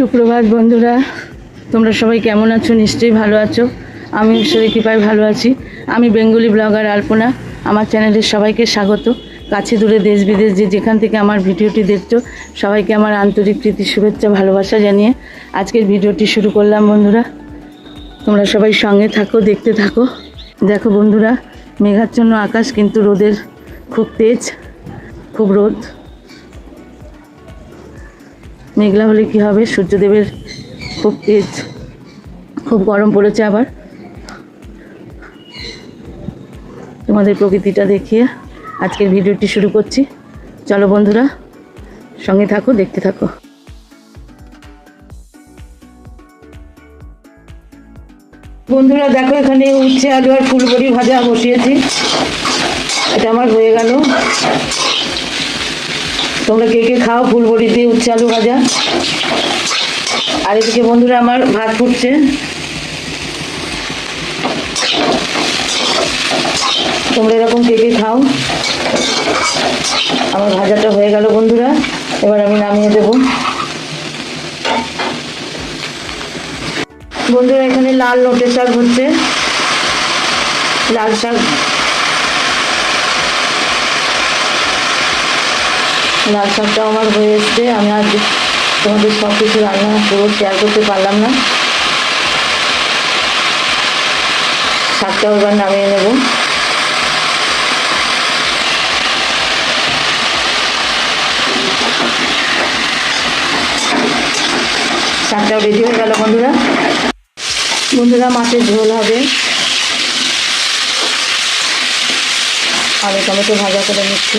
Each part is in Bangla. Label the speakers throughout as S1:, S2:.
S1: সুপ্রভাত বন্ধুরা। তোমরা সবাই কেমন আছো? নিশ্চয়ই ভালো আছো। আমি ঈশ্বরের কৃপায় ভালো আছি। আমি বেঙ্গলি ব্লগার আলপনা। আমার চ্যানেলের সবাইকে স্বাগত। কাছে দূরে দেশ বিদেশ যে যেখান থেকে আমার ভিডিওটি দেখছ, সবাইকে আমার আন্তরিক প্রীতি, শুভেচ্ছা, ভালোবাসা জানিয়ে আজকের ভিডিওটি শুরু করলাম বন্ধুরা। তোমরা সবাই সঙ্গে থাকো, দেখতে থাকো। দেখো বন্ধুরা, মেঘাচ্ছন্ন আকাশ কিন্তু রোদের খুব তেজ, খুব রোদ। মেঘলা হলে কী হবে? সূর্যদেবের খুব তেজ খুব গরম পড়েছে আবার। তোমাদের প্রকৃতিটা দেখিয়ে আজকের ভিডিওটি শুরু করছি। চলো বন্ধুরা, সঙ্গে থাকো, দেখতে থাকো। বন্ধুরা, দেখো এখানে উচ্ছে আলু আর ফুলবড়ি ভাজা বসিয়েছি। এটা আমার হয়ে গেল। তোমরা কে কে খাও? ফুলবড়ি দিয়ে উচ্ছে আলু ভাজা। আর এদিকে বন্ধুরা আমার ভাত ফুটছে। তোমরা এরকম কে কে খাও? আমার ভাজাটা হয়ে গেল বন্ধুরা। এবার আমি নামিয়ে দেব। বন্ধুরা, এখানে লাল নোটে শাক হচ্ছে। লাল শাক লাল শাকটাও আমার হয়ে এসছে। আমি আজ তোমাদের সব কিছু রান্না পুরো শেয়ার করতে পারলাম না। শাকটাও এবার নামিয়ে নেব। শাকটাও রেডি হয়ে গেল বন্ধুরা। বন্ধুরা, মাছের ঝোল হবে। আলু টমেটো ভাজা করে নিচ্ছি।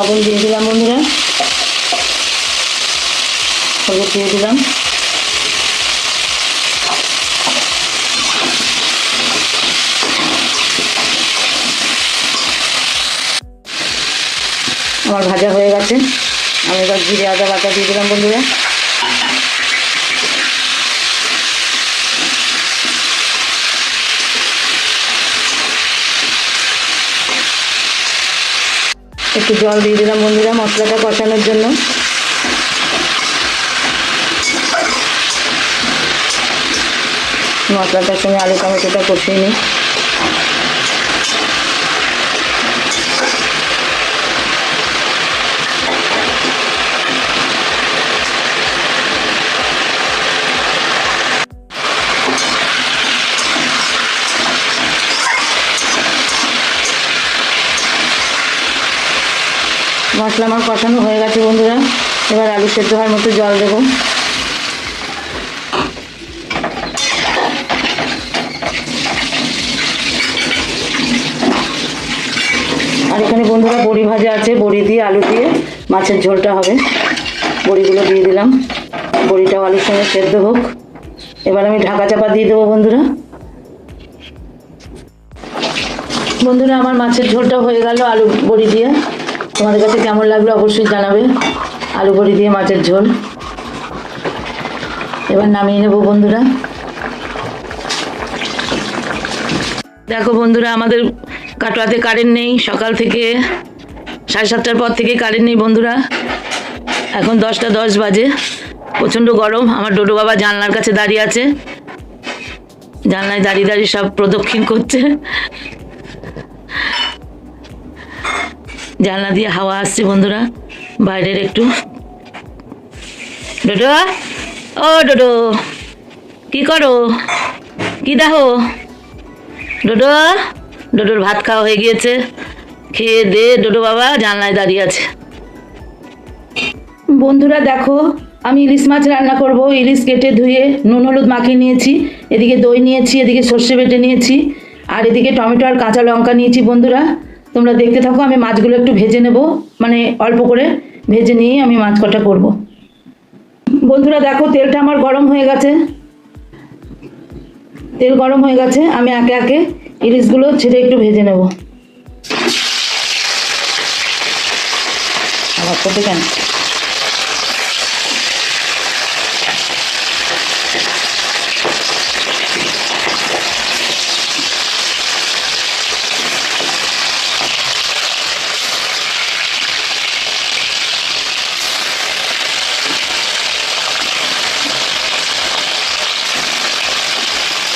S1: লবণ দিয়ে দিলাম বন্ধুরা। হলুদ দিয়ে দিলাম। আমার ভাজা হয়ে গেছে। আমি এবার জিরে আদা বাটা দিয়ে দিলাম বন্ধুরা। একটু জল দিয়ে দিলাম বন্ধুরা মশলাটা কষানোর জন্য। মশলাটার সঙ্গে আলু টমেটোটা কষিয়ে নিই। মশলা আমার কষানো হয়ে গেছে বন্ধুরা। এবার আলু সেদ্ধ হওয়ার মতো জল দেবো। আর এখানে বন্ধুরা বড়ি ভাজা আছে, বড়ি দিয়ে আলু দিয়ে মাছের ঝোলটা হবে। বড়িগুলো দিয়ে দিলাম। বড়িটাও আলুর সঙ্গে সেদ্ধ হোক। এবার আমি ঢাকা চাপা দিয়ে দেবো বন্ধুরা। বন্ধুরা, আমার মাছের ঝোলটা হয়ে গেল আলু বড়ি দিয়ে। তোমাদের কাছে কেমন লাগল অবশ্যই জানাবে। আলু বড়ি দিয়ে মাছের ঝোল। এবার নামিয়ে নেব বন্ধুরা। দেখো বন্ধুরা, আমাদের কাটোয়াতে কারেন্ট নেই। সকাল থেকে সাড়ে সাতটার পর থেকে কারেন্ট নেই বন্ধুরা। এখন দশটা দশ বাজে। প্রচণ্ড গরম। আমার ডোডো বাবা জানলার কাছে দাঁড়িয়ে আছে। জানলায় দাঁড়িয়ে দাঁড়িয়ে সব প্রদক্ষিণ করছে। জানলা দিয়ে হাওয়া আসছে বন্ধুরা। বাইরের একটু। ডোডো, ও ডোডো, কি করো? কি দেখো ডোডো, ডোডোর ভাত খাওয়া হয়ে গিয়েছে। খেয়ে দে ডোডো বাবা, জানলায় দাঁড়িয়ে আছে। বন্ধুরা দেখো, আমি ইলিশ মাছ রান্না করব। ইলিশ কেটে ধুয়ে নুন হলুদ মাখিয়ে নিয়েছি। এদিকে দই নিয়েছি, এদিকে সর্ষে বেটে নিয়েছি। আর এদিকে টমেটো আর কাঁচা লঙ্কা নিয়েছি বন্ধুরা। তোমরা দেখতে থাকো, আমি মাছগুলো একটু ভেজে নেব। মানে অল্প করে ভেজে নিয়ে আমি মাছ কটা করব। বন্ধুরা দেখো, তেলটা আমার গরম হয়ে গেছে। তেল গরম হয়ে গেছে, আমি একে একে ইলিশগুলো ছেড়ে একটু ভেজে নেব। আমার করতে কেন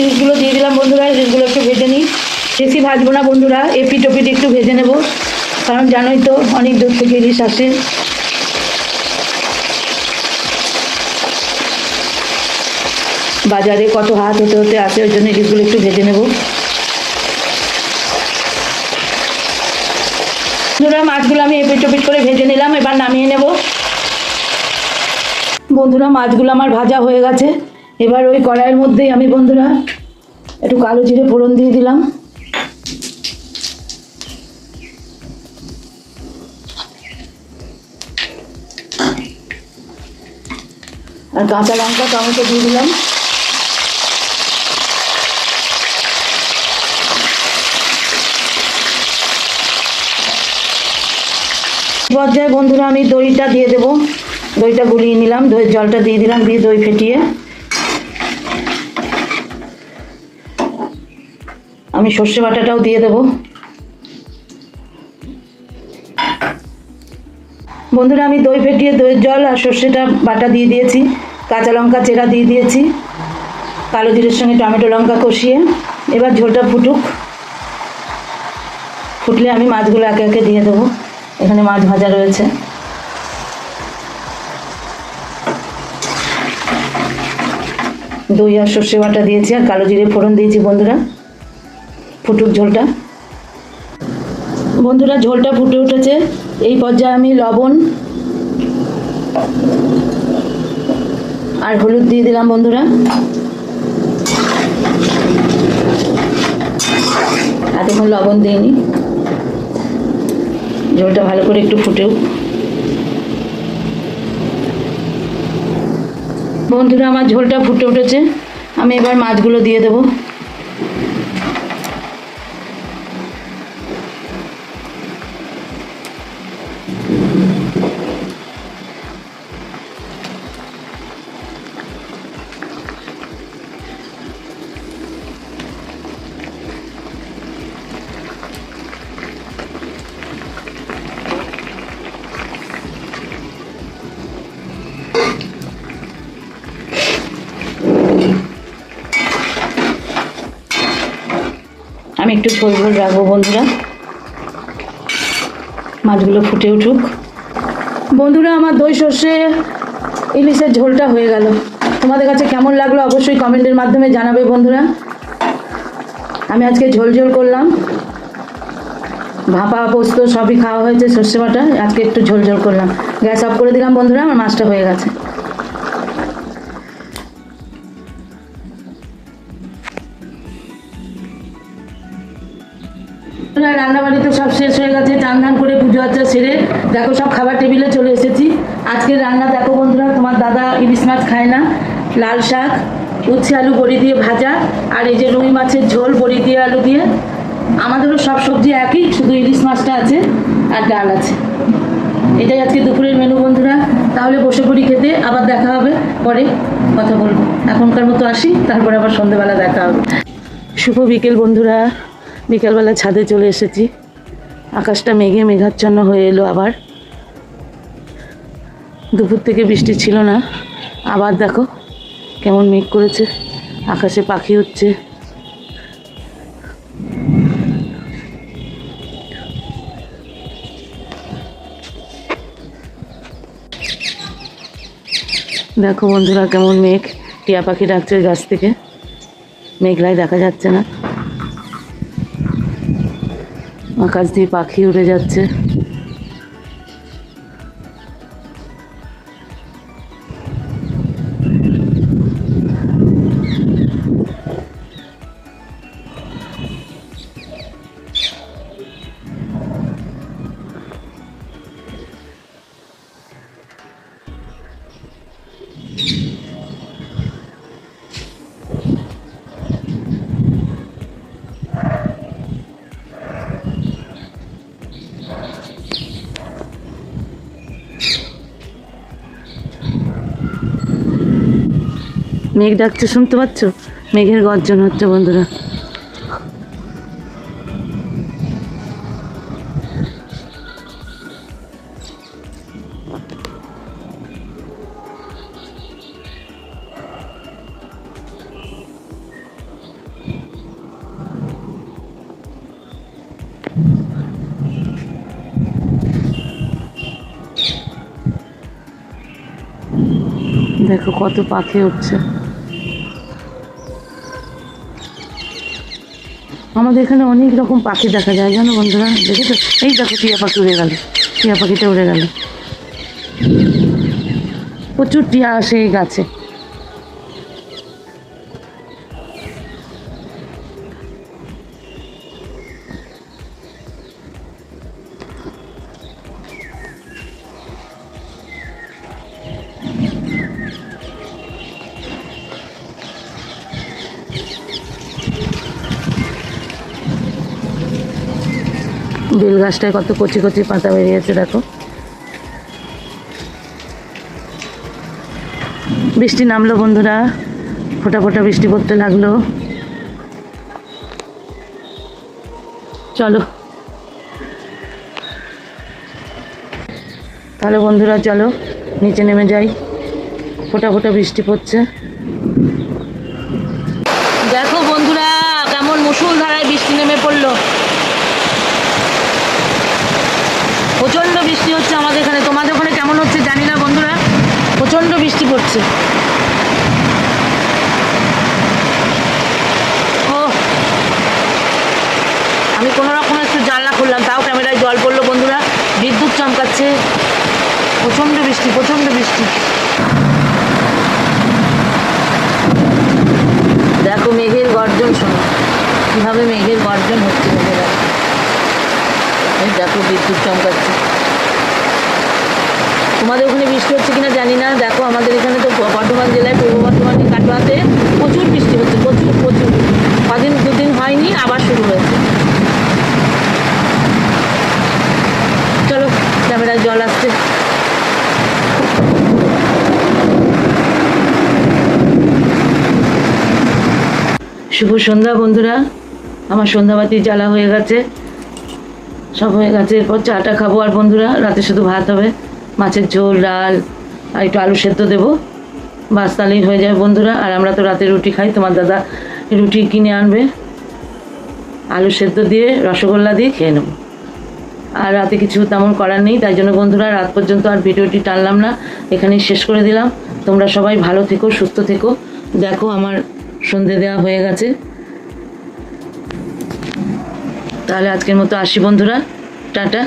S1: ইলিশগুলো দিয়ে দিলাম বন্ধুরা ইলিশগুলো একটু ভেজে নিই। বেশি ভাজবো না বন্ধুরা, এপিট ওপিট একটু ভেজে নেব। কারণ জানোই তো, অনেক দূর থেকে ইলিশ আসে। বাজারে কত হাত হতে হতে আসে, ওই জন্য ইলিশগুলো একটু ভেজে নেব। বন্ধুরা, মাছগুলো আমি এপিট ওপিট করে ভেজে নিলাম, এবার নামিয়ে নেব। বন্ধুরা, মাছগুলো আমার ভাজা হয়ে গেছে। এবার ওই কড়াইয়ের মধ্যেই আমি বন্ধুরা একটু কালো জিরে ফোড়ন দিয়ে দিলাম। আর কাঁচা লঙ্কা, টমেটো দিয়ে দিলাম। পর্যায়ে বন্ধুরা আমি দইটা দিয়ে দেবো। দইটা গুলিয়ে নিলাম, দইয়ের জলটা দিয়ে দিলাম, দিয়ে দই ফেটিয়ে। আমি সর্ষে বাটাটাও দিয়ে দেব। বন্ধুরা, আমি দই ফেটিয়ে দইয়ের জল আর সর্ষেটা বাটা দিয়ে দিয়েছি, কাঁচা লঙ্কা চেরা দিয়ে দিয়েছি, কালো জিরের সঙ্গে টমেটো লঙ্কা কষিয়ে। এবার ঝোলটা ফুটুক। ফুটলে আমি মাছগুলো একে একে দিয়ে দেবো। এখানে মাছ ভাজা রয়েছে। দই আর সর্ষে বাটা দিয়েছি আর কালো জিরে ফোড়ন দিয়েছি বন্ধুরা। ফুটুক ঝোলটা। বন্ধুরা, ঝোলটা ফুটে উঠেছে। এই পর্যায়ে আমি লবণ আর হলুদ দিয়ে দিলাম বন্ধুরা। এতক্ষণ লবণ দিইনি। ঝোলটা ভালো করে একটু ফুটেও বন্ধুরা, আমার ঝোলটা ফুটে উঠেছে। আমি এবার মাছগুলো দিয়ে দেবো। আমি একটু ঝোল ঝোল রাখব, বন্ধুরা। মাছগুলো ফুটে উঠুক। বন্ধুরা, আমার দই সর্ষে ইলিশের ঝোলটা হয়ে গেল। তোমাদের কাছে কেমন লাগল অবশ্যই কমেন্টের মাধ্যমে জানাবে, বন্ধুরা। আমি আজকে ঝোল ঝোল করলাম। ভাপা, পোস্ত সবই খাওয়া হয়েছে সর্ষে বাটা। আজকে একটু ঝোল ঝোল করলাম। গ্যাস অফ করে দিলাম, বন্ধুরা। আমার মাছটা হয়ে গেছে। সব শেষ হয়ে গেছে, চান ধান করে পুজো আচ্ছা সেরে দেখো সব খাবার টেবিলে চলে এসেছি। আজকের রান্না দেখো বন্ধুরা, তোমার দাদা ইলিশ মাছ খায় না। লাল শাক, উচ্ছে আলু বড়ি দিয়ে ভাজা, আর এই যে রুই মাছের ঝোল, বড়ি দিয়ে আলু দিয়ে। আমাদেরও সব সবজি একই, শুধু ইলিশ মাছটা আছে আর ডাল আছে। এটাই আজকে দুপুরের মেনু বন্ধুরা। তাহলে বসে পড়ি খেতে, আবার দেখা হবে, পরে কথা বলব। এখনকার মতো আসি, তারপরে আবার সন্ধেবেলা দেখা হবে। শুভ বিকেল বন্ধুরা, বিকেলবেলা ছাদে চলে এসেছি। আকাশটা মেঘে মেঘাচ্ছন্ন হয়ে এলো আবার। দুপুর থেকে বৃষ্টি ছিল না। আবার দেখো কেমন মেঘ করেছে। আকাশে পাখি হচ্ছে। দেখো বন্ধুরা কেমন মেঘ। টিয়া পাখি ডাকছে গাছ থেকে। মেঘলাই দেখা যাচ্ছে না। আকাশ দিয়ে পাখি উড়ে যাচ্ছে। মেঘ ডাকছে শুনতে পাচ্ছ? মেঘের গর্জন হচ্ছে বন্ধুরা। দেখো কত পাখি উঠছে। আমাদের এখানে অনেক রকম পাখি দেখা যায়, জানো বন্ধুরা? দেখেছ? এই দেখো টিয়া পাখি উড়ে গেল, টিয়া পাখিটা উড়ে গেল। প্রচুর টিয়া আসে এই গাছে। বেল গাছটায় কত কচি কচি পাতা বেরিয়েছে, দেখো। বৃষ্টি নামলো বন্ধুরা। ফোটা ফোটা বৃষ্টি পড়তে লাগল। চলো। তাহলে বন্ধুরা, চলো, নিচে নেমে যাই। ফোটা ফোটা বৃষ্টি পড়ছে। দেখো বন্ধুরা, কেমন মুসুল ধারায় বৃষ্টি নেমে পড়ল। প্রচণ্ড বৃষ্টি হচ্ছে আমাদের এখানে। তোমাদের ওখানে কেমন হচ্ছে জানি না বন্ধুরা। প্রচণ্ড বৃষ্টি পড়ছে। ও। আমি কোনো রকম একটু জানলা খুললাম, তাও ক্যামেরায় জল পড়ল বন্ধুরা। বিদ্যুৎ চমকাচ্ছে। প্রচণ্ড বৃষ্টি প্রচণ্ড বৃষ্টি। দেখো মেঘের গর্জন শোনো। কীভাবে মেঘের গর্জন হচ্ছে। দেখো বিদ্যুৎ চমকাচ্ছে। তোমাদের ওখানে বৃষ্টি হচ্ছে কিনা জানি না। দেখো, আমাদের এখানে তো বর্ধমান জেলায় পূর্ব বর্ধমানের কাটোয়াতে প্রচুর বৃষ্টি হচ্ছে, প্রচুর প্রচুর। কদিন, দুদিন হয়নি, আবার শুরু হয়েছে। চলো, ক্যামেরায় জল আসছে। শুভ সন্ধ্যা বন্ধুরা। আমার সন্ধ্যাবাতি জ্বালা হয়ে গেছে। সব হয়ে গেছে। এরপর চাটা খাব আর বন্ধুরা, রাতে শুধু ভাত হবে। মাছের ঝোল, ডাল, আর একটু আলু সেদ্ধ দেবো। বাস তাহলেই হয়ে যাবে বন্ধুরা। আর আমরা তো রাতে রুটি খাই, তোমার দাদা রুটি কিনে আনবে। আলু সেদ্ধ দিয়ে রসগোল্লা দিয়ে খেয়ে নেব। আর রাতে কিছু তেমন করার নেই, তাই জন্য বন্ধুরা রাত পর্যন্ত আর ভিডিওটি টানলাম না। এখানেই শেষ করে দিলাম। তোমরা সবাই ভালো থেকো, সুস্থ থেকো। দেখো আমার সন্ধে দেওয়া হয়ে গেছে। তাহলে আজকের মতো আসি বন্ধুরা। টাটা।